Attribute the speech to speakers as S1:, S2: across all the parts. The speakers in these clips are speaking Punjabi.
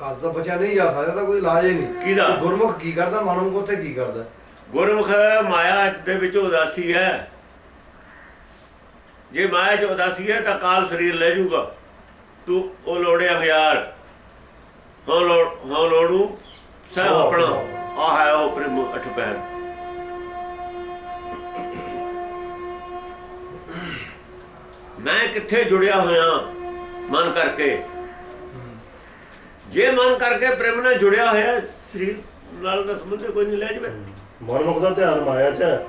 S1: ਕੱਦ ਤਾਂ ਬਚਿਆ ਨਹੀਂ ਜਾ ਸਕਦਾ ਤਾਂ ਕੋਈ ਇਲਾਜ ਹੀ ਨਹੀਂ।
S2: ਕਿਹਦਾ?
S1: ਗੁਰਮੁਖ ਕੀ ਕਰਦਾ ਮਾਨਵ ਉੱਥੇ ਕੀ ਕਰਦਾ?
S2: ਗੁਰਮੁਖ ਮਾਇਆ ਦੇ ਵਿੱਚ ਉਦਾਸੀ ਹੈ। ਜੇ ਮਾਇਆ ਚ ਉਦਾਸੀ ਹੈ ਤਾਂ ਕਾਲ ਸਰੀਰ ਲੈ ਜਾਊਗਾ। ਤੂੰ ਉਹ ਲੋੜਿਆ ਗਿਆਰ ਹਾਂ ਲੋੜ ਹਾਂ ਲੋੜੂ ਸਭ ਆਪਣਾ।
S1: ਹਾਂ।
S2: ਆ ਹੈ ਉਹ ਪ੍ਰੇਮ ਅਠ ਪੈਰ। ਮੈਂ ਕਿੱਥੇ ਜੁੜਿਆ ਹੋਇਆ ਮਨ ਕਰਕੇ? ਜੇ ਮਨ ਕਰਕੇ ਪ੍ਰੇਮ ਨਾਲ ਜੁੜਿਆ ਹੋਇਆ ਸਰੀਰ ਨਾਲ ਦਾ ਸੰਬੰਧ ਕੋਈ ਨਹੀਂ ਲੈ ਜਵੇ।
S3: ਮਨਮੁਖ ਦਾ ਧਿਆਨ ਮਾਇਆ 'ਚ ਹੈ।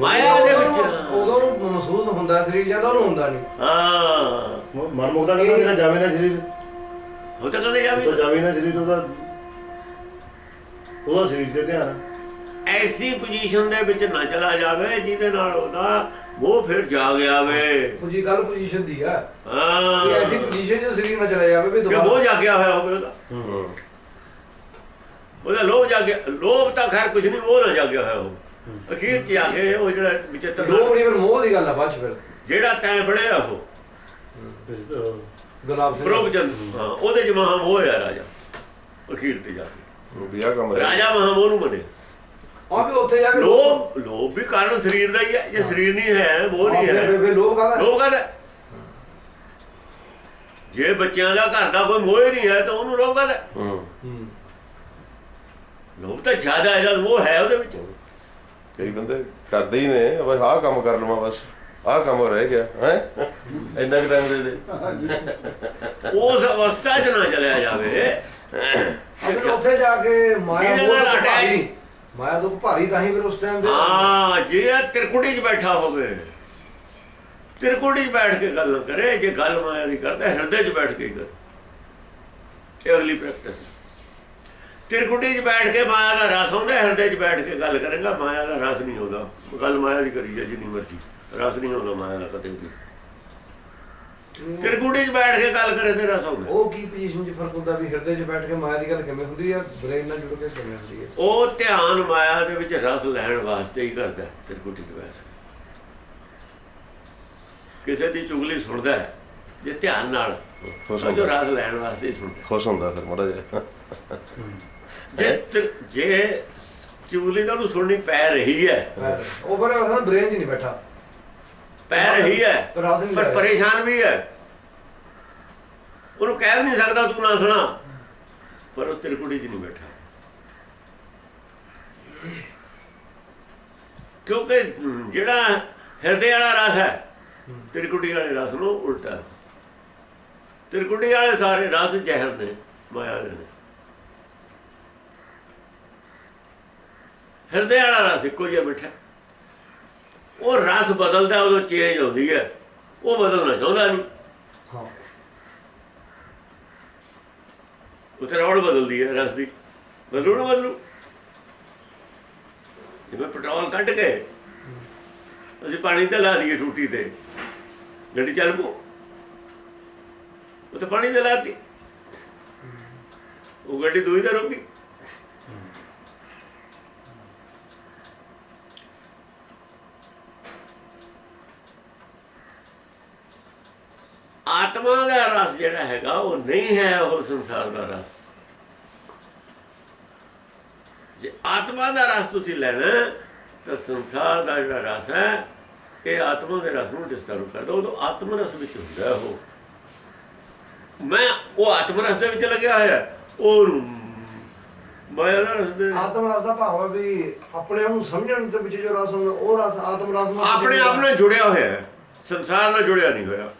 S2: ਮਾਇਆ ਦੇ ਵਿੱਚ।
S1: ਉਦੋਂ ਨੂੰ ਮਹਿਸੂਸ ਹੁੰਦਾ ਸਰੀਰ ਜਾਂਦਾ ਉਹਨੂੰ ਹੁੰਦਾ ਨਹੀਂ।
S2: ਹਾਂ।
S3: ਮਨਮੁਖ ਦਾ ਕਹਿੰਦਾ ਜਾਵੇ ਨਾ ਸਰੀਰ।
S2: ਉਹ ਤਾਂ ਕਹਿੰਦੇ
S3: ਉਹ ਤਾਂ
S2: ਜਾਵੇ
S3: ਜਾਵੇ ਨਾ ਸਰੀਰ ਉਹਦਾ ਉਹਦਾ ਸਰੀਰ ਤੇ ਧਿਆਨ।
S2: ਐਸੀ ਪੋਜੀਸ਼ਨ ਦੇ ਵਿੱਚ ਨਾ ਚਲਾ ਜਾਵੇ ਜਿਹਦੇ ਨਾਲ ਉਹਦਾ ਉਹ ਫਿਰ ਜਾਗ ਆਵੇ।
S1: ਪੁਜੀ ਗੱਲ ਪੋਜੀਸ਼ਨ ਦੀ ਆ।
S2: ਹਾਂ।
S1: ਕਿ ਐਸੀ ਪੋਜੀਸ਼ਨ ਜੋ ਸਰੀਰ ਨਾਲ ਚਲਾ ਜਾਵੇ ਵੀ
S2: ਕਿ ਉਹ
S1: ਦੁਬਾਰਾ
S2: ਜਾਗਿਆ ਹੋਇਆ ਹੋਵੇ ਉਹਦਾ।
S3: ਹੂੰ।
S2: ਉਹਦਾ ਲੋਭ ਜਾਗਿਆ ਲੋਭ ਤਾਂ ਖੈਰ ਕੁਝ ਨਹੀਂ ਉਹ ਨਾ ਜਾਗਿਆ ਹੋਇਆ ਉਹ ਅਖੀਰ ਚ ਆ ਕੇ ਉਹ ਜਿਹੜਾ ਵਿਚਿੱਤਰ
S1: ਲੋਭ ਨਹੀਂ ਫਿਰ ਮੋਹ ਦੀ ਗੱਲ ਆ ਬਾਅਦ ਫਿਰ।
S2: ਜਿਹੜਾ ਤੈਂ ਫੜਿਆ ਉਹ।
S1: ਗੁਲਾਬ ਸਿੰਘ।
S2: ਪ੍ਰਭਜਨ ਹਾਂ ਉਹਦੇ ਚ ਮਹਾ ਮੋਹ ਹੈ ਰਾਜਾ ਅਖੀਰ ਤੇ ਜਾ ਕੇ।
S4: ਵੀ ਆਹ ਕੰਮ ਰਹਿ
S2: ਰਾਜਾ ਮਹਾ ਮੋਹ ਨੂੰ ਬਣੇ
S1: ਆ ਵੀ ਉੱਥੇ ਜਾ ਕੇ
S2: ਲੋਭ ਲੋਭ ਵੀ ਕਾਰਨ ਸਰੀਰ ਦਾ ਹੀ ਹੈ ਜੇ ਸਰੀਰ ਨਹੀਂ ਹੈ ਮੋਹ ਨਹੀਂ ਹੈ।
S1: ਲੋਭ ਕਾਹਦਾ
S2: ਲੋਭ ਕਹਦਾ ਜੇ ਬੱਚਿਆਂ ਦਾ ਘਰ ਦਾ ਕੋਈ ਮੋਹ ਹੀ ਨਹੀਂ ਹੈ ਤਾਂ ਉਹਨੂੰ ਲੋਭ ਕਹਦਾ
S4: ਹੂੰ?
S1: ਹੂੰ।
S2: ਲੋਭ ਤਾਂ ਜ਼ਿਆਦਾ ਹੈ ਮੋਹ ਹੈ ਉਹਦੇ ਵਿੱਚ।
S4: ਕਈ ਬੰਦੇ ਕਰਦੇ ਹੀ ਨੇ ਬਸ ਆਹ ਕੰਮ ਕਰ ਲਵਾਂ ਬਸ ਆਹ ਕੰਮ ਰਹਿ ਗਿਆ ਹੈ? ਇੰਨਾ ਕੁ ਟਾਈਮ ਦੇ ਦੇ।
S2: ਉਸ ਅਵਸਥਾ 'ਚ ਨਾ ਚਲਿਆ ਜਾਵੇ।
S1: ਫਿਰ ਉੱਥੇ ਜਾ ਕੇ ਮਾਇਆ ਮੋਹ ਮਾਇਆ ਤੋਂ ਭਾਰੀ ਤਾਂ ਹੀ ਫਿਰ ਉਸ ਟਾਈਮ ਦੇ
S2: ਹਾਂ, ਜੇ ਇਹ ਤਿਰਕੁਟੀ 'ਚ ਬੈਠਾ ਹੋਵੇ। ਤਿਰਕੁਟੀ 'ਚ ਬੈਠ ਕੇ ਗੱਲ ਕਰੇ, ਜੇ ਗੱਲ ਮਾਇਆ ਦੀ ਕਰਦਾ, ਹਿਰਦੇ 'ਚ ਬੈਠ ਕੇ ਹੀ ਕਰੇ। ਇਹ ਅਗਲੀ ਪ੍ਰੈਕਟਿਸ ਹੈ। ਤਿਰਕੁਟੀ 'ਚ ਬੈਠ ਕੇ ਮਾਇਆ ਦਾ ਰਸ ਆਉਂਦਾ, ਹਿਰਦੇ 'ਚ ਬੈਠ ਕੇ ਗੱਲ ਕਰੇਗਾ, ਮਾਇਆ ਦਾ ਰਸ ਨਹੀਂ ਆਉਂਦਾ। ਗੱਲ ਮਾਇਆ ਦੀ ਕਰੀ ਜਾ ਜਿੰਨੀ ਮਰਜ਼ੀ। ਰਸ ਨਹੀਂ ਆਉਂਦਾ ਮਾਇਆ ਦਾ ਕਦੇ ਵੀ। ਤਿਰਕੁਟੀ 'ਚ ਬੈਠ ਕੇ ਗੱਲ ਕਰੇ ਤੇ ਰਸ ਆਉਂਦਾ
S1: ਉਹ ਕੀ ਪੋਜੀਸ਼ਨ 'ਚ ਫ਼ਰਕ ਹੁੰਦਾ ਵੀ ਹਿਰਦੇ 'ਚ ਬੈਠ ਕੇ ਮਾਇਆ ਦੀ ਗੱਲ ਕਿਵੇਂ ਹੁੰਦੀ ਆ? ਬ੍ਰੇਨ ਨਾਲ ਜੁੜ ਕੇ ਕਿਵੇਂ ਹੁੰਦੀ ਹੈ
S2: ਉਹ ਧਿਆਨ ਮਾਇਆ ਦੇ ਵਿੱਚ ਰਸ ਲੈਣ ਵਾਸਤੇ ਹੀ ਕਰਦਾ ਹੈ, ਤਿਰਕੁਟੀ ਦੇ ਵੈਸ ਕਿਸੇ ਦੀ ਚੁਗਲੀ ਸੁਣਦਾ ਹੈ ਜੇ ਧਿਆਨ ਨਾਲ ਜੋ ਰਸ ਲੈਣ ਵਾਸਤੇ ਹੀ ਸੁਣਦਾ
S4: ਖੁਸ਼ ਹੁੰਦਾ ਫਿਰ ਮੜਾ ਜਿਹਾ।
S2: ਜੇ ਤਿਰ- ਜੇ ਚੁਗਲੀ ਤਾਂ ਉਹਨੂੰ ਸੁਣਨੀ ਪੈ ਰਹੀ ਹੈ।
S1: ਉਹ ਫਿਰ ਉਹ ਬ੍ਰੇਨ 'ਚ ਨਹੀਂ ਬੈਠਾ।
S2: ਪੈ ਰਹੀ ਹੈ।
S1: ਪਰ।
S2: ਪਰੇਸ਼ਾਨ ਵੀ ਹੈ। ਉਹਨੂੰ ਕਹਿ ਨਹੀਂ ਸਕਦਾ ਤੂੰ ਨਾ ਸੁਣਾ। ਪਰ ਉਹ ਤਿਰਕੁਟੀ 'ਚ ਨਹੀਂ ਬੈਠਾ। ਕਿਉਂਕਿ ਜਿਹੜਾ ਹਿਰਦੇ ਵਾਲਾ ਰਸ ਹੈ ਤਿਰਕੁਟੀ ਵਾਲੇ ਰਸ ਨੂੰ ਉਲਟਾ। ਤਿਰਕੁਟੀ ਵਾਲੇ ਸਾਰੇ ਰਸ ਜ਼ਹਿਰ ਨੇ ਮਾਇਆ ਦੇ ਨੇ। ਹਿਰਦੇ ਵਾਲਾ ਰਸ ਇੱਕੋ ਜਿਹਾ ਮਿੱਠਾ ਉਹ ਰਸ ਬਦਲਦਾ ਉਦੋਂ ਚੇਂਜ ਹੁੰਦੀ ਹੈ। ਉਹ ਬਦਲਣਾ ਚਾਹੁੰਦਾ ਨਹੀਂ। ਉੱਥੇ ਰੌੜ ਬਦਲਦੀ ਹੈ ਰਸ ਦੀ। ਬਦਲੂ ਨਾ ਬਦਲੂ। ਜਿਵੇਂ ਪੈਟਰੋਲ ਕੱਢ ਕੇ ਅਸੀਂ ਪਾਣੀ ਤੇ ਲਾ ਦਈਏ ਟੂਟੀ ਤੇ ਗੱਡੀ ਚੱਲ ਪੋ ਉੱਥੇ ਪਾਣੀ ਤੇ ਲਾਤੀ ਉਹ ਗੱਡੀ ਦੂਈ ਤੇ ਰੁਕੀ ਆਤਮਾ ਦਾ ਰਸ ਜਿਹੜਾ ਹੈਗਾ ਉਹ ਨਹੀਂ ਹੈ ਉਹ ਸੰਸਾਰ ਦਾ ਰਸ। ਜੇ ਆਤਮਾ ਦਾ ਰਸ ਤੁਸੀਂ ਲੈਣਾ ਤਾਂ ਸੰਸਾਰ ਦਾ ਜਿਹੜਾ ਰਸ ਹੈ ਇਹ ਆਤਮਾ ਦੇ ਰਸ ਨੂੰ ਡਿਸਟਰਬ ਕਰਦਾ। ਉਦੋਂ ਆਤਮ ਰਸ ਵਿੱਚ ਹੁੰਦਾ ਉਹ। ਮੈਂ ਉਹ ਆਤਮ ਰਸ ਦੇ ਵਿੱਚ ਲੱਗਿਆ ਹੋਇਆ। ਉਹ ਮਾਇਆ ਦਾ ਰਸ ਦੇ
S1: ਆਤਮ ਰਸ ਦਾ ਭਾਵ ਹੈ ਵੀ ਆਪਣੇ ਆਪ ਨੂੰ ਸਮਝਣ ਦੇ ਵਿੱਚ ਜੋ ਰਸ ਹੁੰਦਾ ਉਹ ਰਸ ਆਤਮ ਰਸ ਨੂੰ
S2: ਆਪਣੇ ਆਪ ਨਾਲ ਜੁੜਿਆ ਹੋਇਆ ਹੈ। ਸੰਸਾਰ ਨਾਲ ਜੁੜਿਆ ਨਹੀਂ ਹੋਇਆ।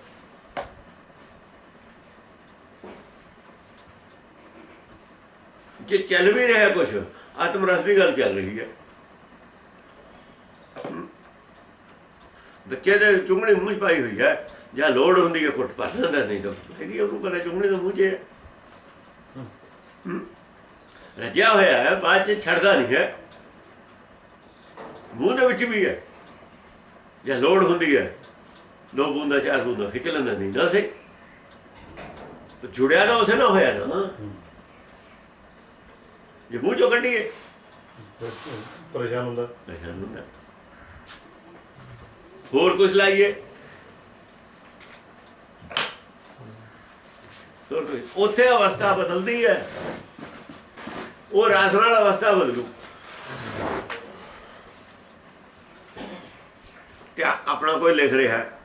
S2: ਜੇ ਚੱਲ ਵੀ ਰਿਹਾ ਕੁਝ ਆਤਮ ਰਸ ਦੀ ਗੱਲ ਚੱਲ ਰਹੀ ਹੈ। ਬੱਚੇ ਦੇ ਚੁੰਗਣੀ ਮੂੰਹ ਪਾਈ ਹੋਈ ਹੈ, ਜਾਂ ਲੋੜ ਹੁੰਦੀ ਹੈ ਘੁੱਟ ਭਰ ਲੈਂਦਾ, ਨਹੀਂ ਤਾਂ ਹੈਗੀ ਉਹਨੂੰ ਪਤਾ ਚੁੰਗਣੀ ਦਾ ਮੂੰਹ 'ਚ ਹੈ। ਹੂੰ। ਰੱਜਿਆ ਹੋਇਆ ਹੈ, ਬਾਅਦ 'ਚ ਛੱਡਦਾ ਨਹੀਂ ਹੈ। ਮੂੰਹ ਦੇ ਵਿੱਚ ਵੀ ਹੈ। ਜਾਂ ਲੋੜ ਹੁੰਦੀ ਹੈ। ਦੋ ਬੂੰਦਾ, ਚਾਰ ਬੂੰਦਾ ਖਿੱਚ ਲੈਂਦਾ, ਨਹੀਂ ਨਾ ਸੇ ਜੁੜਿਆ ਤਾਂ ਉਸੇ ਨਾਲ ਹੋਇਆ ਨਾ। ਜੇ ਮੂੰਹ ਚੋਂ ਕੱਢੀਏ।
S3: ਪਰੇਸ਼ਾਨ ਹੁੰਦਾ।
S2: ਪਰੇਸ਼ਾਨ ਹੁੰਦਾ। ਹੋਰ ਕੁਝ ਲਾਈਏ? ਉੱਥੇ ਅਵਸਥਾ ਬਦਲਦੀ ਹੈ। ਉਹ ਰਸ ਨਾਲ ਅਵਸਥਾ ਬਦਲੂ। ਤੇ ਆਪਣਾ ਕੋਈ ਲਿਖ ਰਿਹਾ। ਹੈ,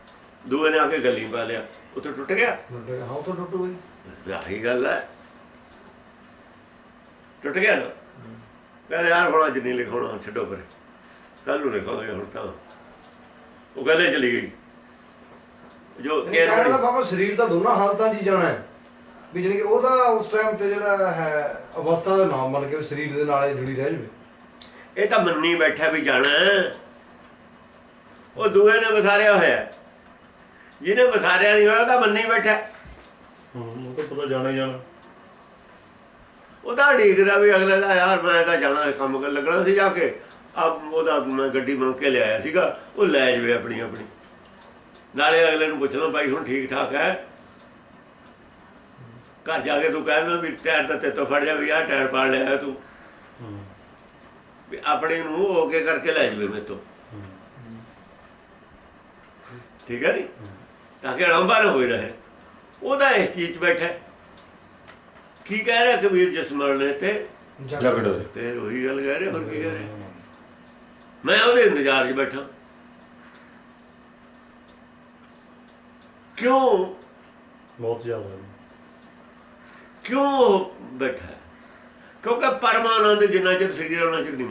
S2: ਦੂਏ ਨੇ ਆ ਕੇ ਗੱਲੀ ਪਾ ਲਿਆ। ਉੱਥੇ ਟੁੱਟ ਗਿਆ?
S1: ਹਾਂ ਉਹ ਤਾਂ ਟੁੱਟੂ ਗਈ।
S2: ਆਹੀ ਗੱਲ ਹੈ। ਟੁੱਟ ਗਿਆ ਨਾ। ਕਹਿੰਦੇ ਯਾਰ ਹੁਣ ਅੱਜ ਨਹੀਂ ਲਿਖਾਉਣਾ ਛੱਡੋ ਪਰੇ ਕੱਲ ਨੂੰ ਲਿਖਾਂਗੇ ਹੁਣ ਤਾਂ। ਉਹ ਗੱਲੇ ਚਲੀ ਗਈ। ਜੋ
S1: ਇਹ ਕਹਿਣ ਦਾ
S2: ਕੇਰਲ
S1: ਬਾਬਾ ਸਰੀਰ ਦਾ ਦੋਨਾਂ ਹਾਲਤਾਂ 'ਚ ਜਾਣਾ ਹੈ। ਵੀ ਜਾਣੀ ਕਿ ਉਹਦਾ ਉਸ ਟਾਈਮ ਤੇ ਜਿਹੜਾ ਹੈ ਅਵਸਥਾ ਦਾ ਨਾਮ ਮੰਨ ਕੇ ਸਰੀਰ ਦੇ ਨਾਲ ਜੁੜੀ ਰਹਿ ਜਾਵੇ।
S2: ਇਹ ਤਾਂ ਮੰਨੀ ਬੈਠਾ ਵੀ ਜਾਣਾ। ਉਹ ਦੂਏ ਨੇ ਵਸਾਰਿਆ ਹੋਇਆ। ਜਿਹਨੇ ਵਸਾਰਿਆ ਨਹੀਂ ਹੋਇਆ ਉਹ ਤਾਂ ਮੰਨੀ ਬੈਠਾ। ਹੈ।
S3: ਉਹ ਤਾਂ ਪਤਾ ਜਾਣਾ ਜਾਣਾ।
S2: ਉਹਦਾ ਢੀਕਦਾ ਵੀ ਅਗਲੇ ਦਾ ਯਾਰ ਮੈਂ ਤਾਂ ਜਾਣਾ, ਕੰਮ ਕਰ ਲੱਗਣਾ ਸੀ ਜਾ ਕੇ। ਆ ਉਹਦਾ ਮੈਂ ਗੱਡੀ ਮੰਗ ਕੇ ਲਿਆਇਆ ਸੀਗਾ, ਉਹ ਲੈ ਜਵੇ ਆਪਣੀ ਆਪਣੀ। ਨਾਲੇ ਅਗਲੇ ਨੂੰ ਪੁੱਛਣਾ, ਭਾਈ, ਹੁਣ ਠੀਕ ਠਾਕ ਹੈ? ਘਰ ਜਾ ਕੇ ਤੂੰ ਕਹਿੰਦਾ ਵੀ ਟਾਇਰ ਤਾਂ ਤੇ ਤੋਂ ਫੜ ਜਾ ਵੀ ਆਹ ਟਾਇਰ ਪਾੜ ਲਿਆ ਤੂੰ। ਵੀ ਆਪਣੇ ਨੂੰ ਹੋ ਕੇ ਕਰਕੇ ਲੈ ਜਵੇ ਮੇਰੇ ਤੋਂ। ਠੀਕ ਹੈ ਨੀ ਤਾਂ ਕਿ ਅੜੰਬਾ ਹੋਈ ਰਹੇ। ਉਹਦਾ ਇਸ ਚੀਜ਼ 'ਚ ਬੈਠਾ ਕੀ ਕਹਿ ਰਿਹਾ ਕਬੀਰ ਜਿਸ ਮਰਨੇ ਤੇ?
S4: ਜਗੜ
S2: ਫਿਰ ਉਹੀ ਗੱਲ ਕਹਿ ਰਿਹਾ ਹੋਰ ਕੀ ਕਹਿ ਰਿਹਾ? ਮੈਂ ਉਹਦੇ ਇੰਤਜ਼ਾਰ 'ਚ ਬੈਠਾ। ਕਿਉਂ?
S3: ਬਹੁਤ ਜ਼ਿਆਦਾ
S2: ਕਿਉਂ ਬੈਠਾ? ਕਿਉਂਕਿ ਪਰਮਾਨੰਦ ਜਿੰਨਾ ਚਿਰ ਸਰੀਰ ਉਹਨਾਂ ਚਿਰ